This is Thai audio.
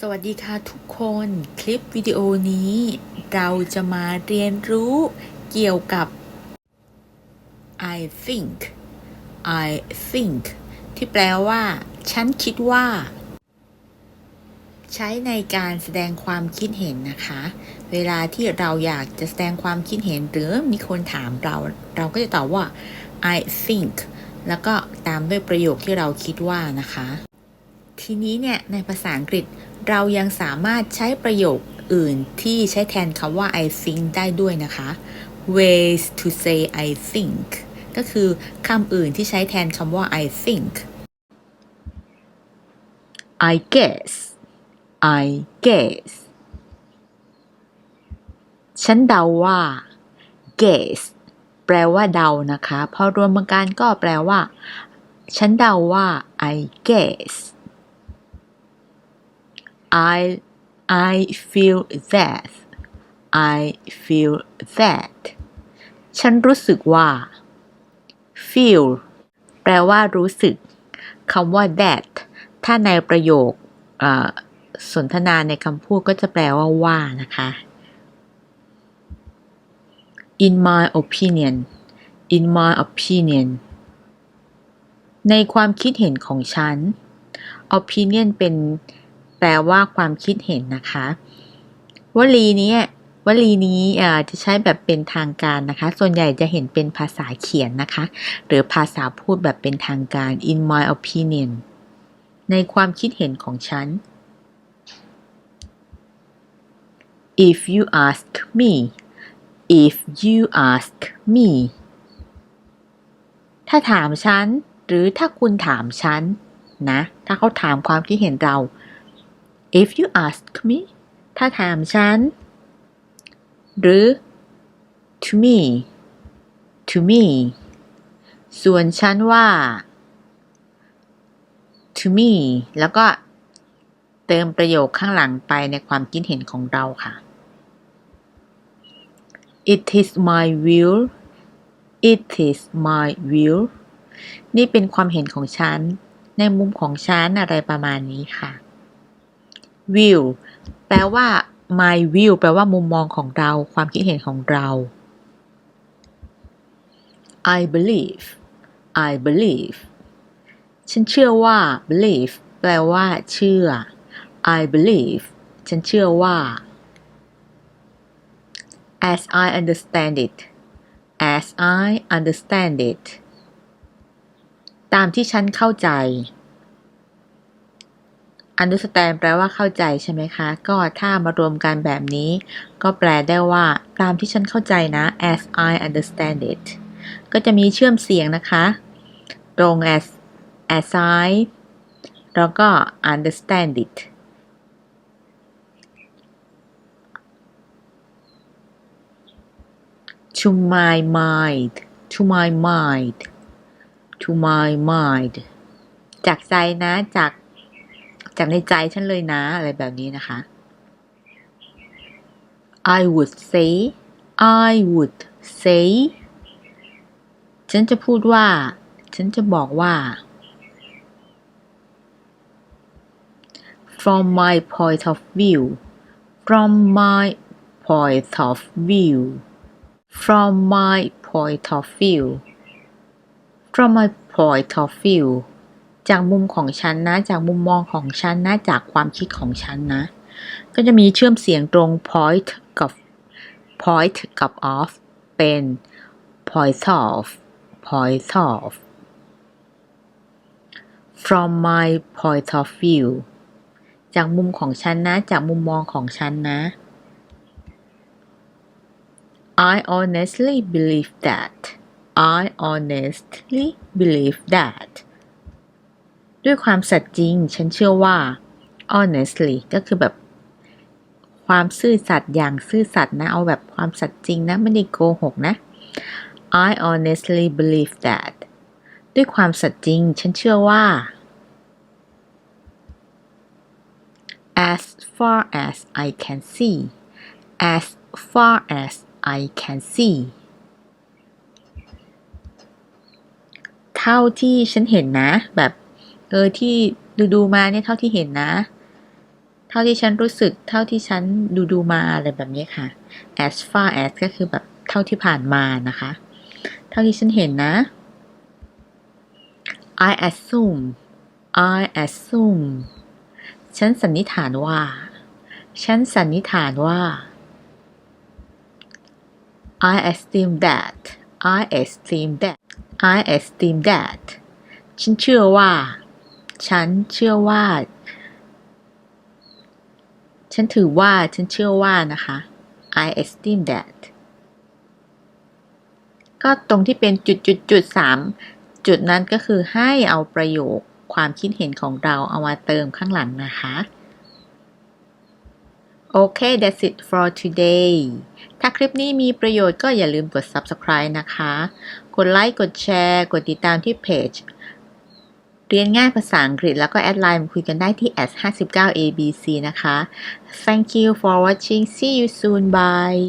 สวัสดีค่ะทุกคนคลิปวิดีโอนี้ เราจะมาเรียนรู้เกี่ยวกับ I think I think ที่แปลว่า ฉันคิดว่า ใช้ในการแสดงความคิดเห็นนะคะ เวลาที่เราอยากจะแสดงความคิดเห็นหรือมีคนถามเรา เราก็จะตอบว่า I think แล้วก็ตามด้วยประโยคที่เราคิดว่านะคะ ทีนี้เนี่ยในภาษาอังกฤษ เรายังสามารถใช้ประโยคอื่นที่ใช้แทนคำว่า I think ได้ด้วยนะคะ ways to say I think ก็คือคำอื่นที่ใช้แทนคำว่า I think I guess I guess ฉันเดาว่า guess แปลว่าเดานะคะ พอรวมกันก็แปลว่า ฉันเดาว่า I guess I I feel that I feel that ฉันรู้สึกว่า feel แปลว่ารู้สึกคำว่า that ถ้าในประโยคอ่าสนทนาในคำพูดก็จะแปลว่าว่านะคะ in my opinion in my opinion ในความคิดเห็นของฉัน opinion เป็น แปลว่าความคิดเห็นนะคะ วลีนี้วลีนี้จะใช้แบบเป็นทางการนะคะ ส่วนใหญ่จะเห็นเป็นภาษาเขียนนะคะ หรือภาษาพูดแบบเป็นทางการ in my opinion ในความคิดเห็นของฉัน if you ask me if you ask me ถ้าถามฉัน หรือถ้าคุณถามฉันนะ ถ้าเขาถามความคิดเห็นเรา if you ask me ถ้าถามฉัน หรือ to me to me ส่วนฉันว่า to me แล้วก็เติมประโยคข้างหลังไปในความคิดเห็นของเราค่ะ it is my view it is my view นี่เป็นความเห็นของฉัน ในมุมของฉันอะไรประมาณนี้ค่ะ view แปลว่า my view แปลว่ามุมมองของเรา ความคิดเห็นของเรา I believe I believe ฉันเชื่อว่า believe แปลว่า เชื่อ I believe ฉันเชื่อว่า as I understand it as I understand it ตามที่ฉันเข้าใจ understand แปลว่าเข้าใจใช่ไหมคะ ก็ถ้ามารวมกันแบบนี้ ก็แปลได้ว่าตามที่ฉันเข้าใจนะ as I understand it ก็จะมีเชื่อมเสียงนะคะ ตรง as as I แล้วก็ understand it to my mind to my mind to my mind จากใจนะจาก จากในใจฉันเลยนะ อะไรแบบนี้นะคะ I would say I would say ฉันจะพูดว่า ฉันจะบอกว่า from my point of view from my point of view from my point of view from my point of view จากมุมของฉันนะ จากมุมมองของฉันนะ จากความคิดของฉันนะ ก็จะมีเชื่อมเสียงตรง point กับ point กับ off เป็น point of point of from my point of view จากมุมของฉันนะ จากมุมมองของฉันนะ I honestly believe that I honestly believe that ด้วยความสัตย์จริง ฉันเชื่อว่า honestly ก็คือแบบความซื่อสัตย์อย่างซื่อสัตย์นะ เอาแบบความสัตย์จริงนะ ไม่ได้โกหกนะ I honestly believe that ด้วยความสัตย์จริง ฉันเชื่อว่า as far as I can see as far as I can see เท่าที่ฉันเห็นนะแบบ เออที่ดูดูมาเนี่ยเท่าที่เห็นนะเท่าท่าที่ฉันรู้สึก เท่าที่ฉันดูดูมาอะไรแบบนี้ค่ะ as far as ก็คือแบบเท่าที่ผ่านมานะคะ เท่าที่ฉันเห็นนะ I assume I assume ฉันสันนิษฐานว่า ฉันสันนิษฐานว่า I assume that I assume that I assume that ฉันเชื่อว่า ฉันเชื่อว่า ฉันถือว่า ฉันเชื่อว่านะคะ I esteem that ก็ตรงที่เป็นจุดจุดจุดสามจุดนั้นก็คือให้เอาประโยคความคิดเห็นของเราเอามาเติมข้างหลังนะคะ โอเค that's it for today ถ้าคลิปนี้มีประโยชน์ก็อย่าลืมกด subscribe นะคะ กดไลค์ กดแชร์ กดติดตามที่เพจ เรียนง่ายภาษาอังกฤษแล้วก็แอดไลน์มาคุยกันได้ที่ s 5 9 abc นะคะ thank you for watching see you soon bye